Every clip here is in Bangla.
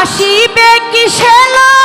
আসিবে কিসেলা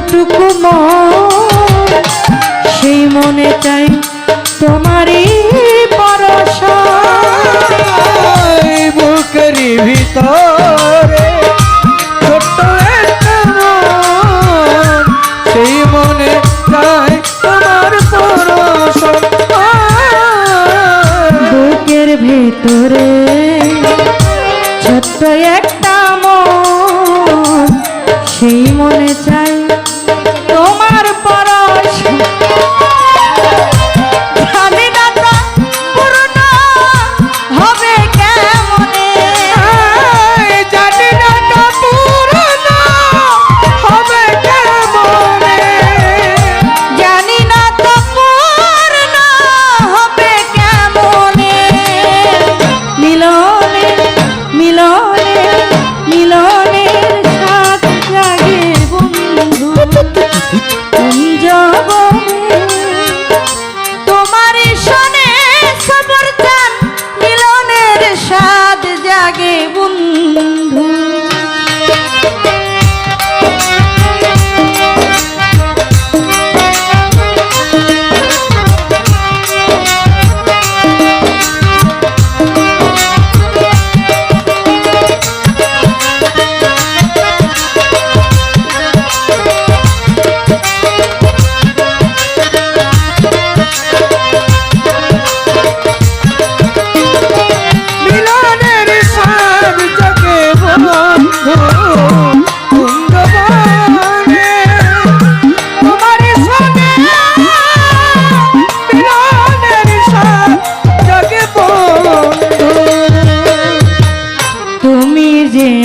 যতটুকু সেই মনে চাই তোমারই পরশ বুকের ভিতর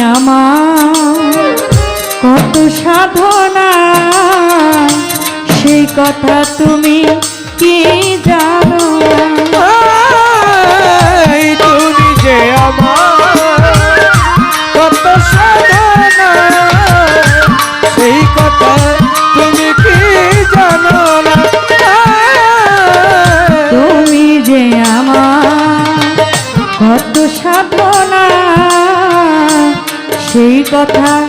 আমার কত সাধনা সেই কথা তুমি কি কথা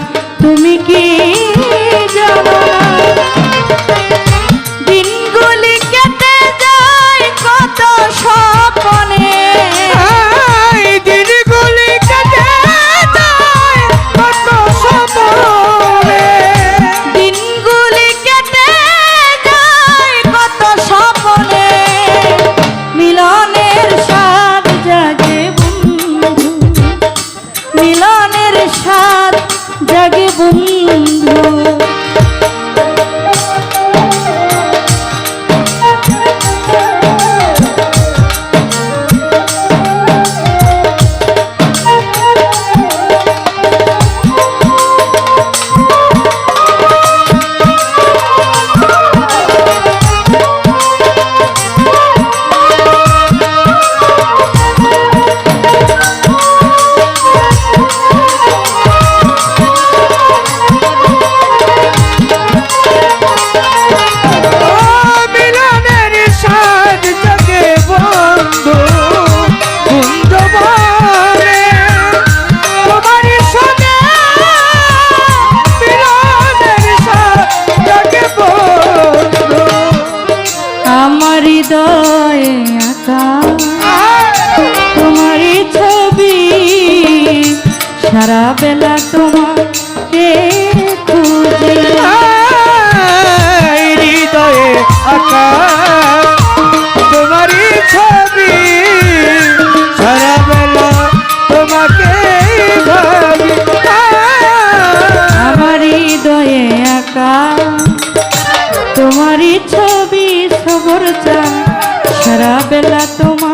সারা বেলা তোমাকে খুঁজে হৃদয়ে তোমারই ছবি। সারা বেলা তোমাকে আমার হৃদয়ে আকা তোমারই ছবি সবর চা সারা বেলা তোমার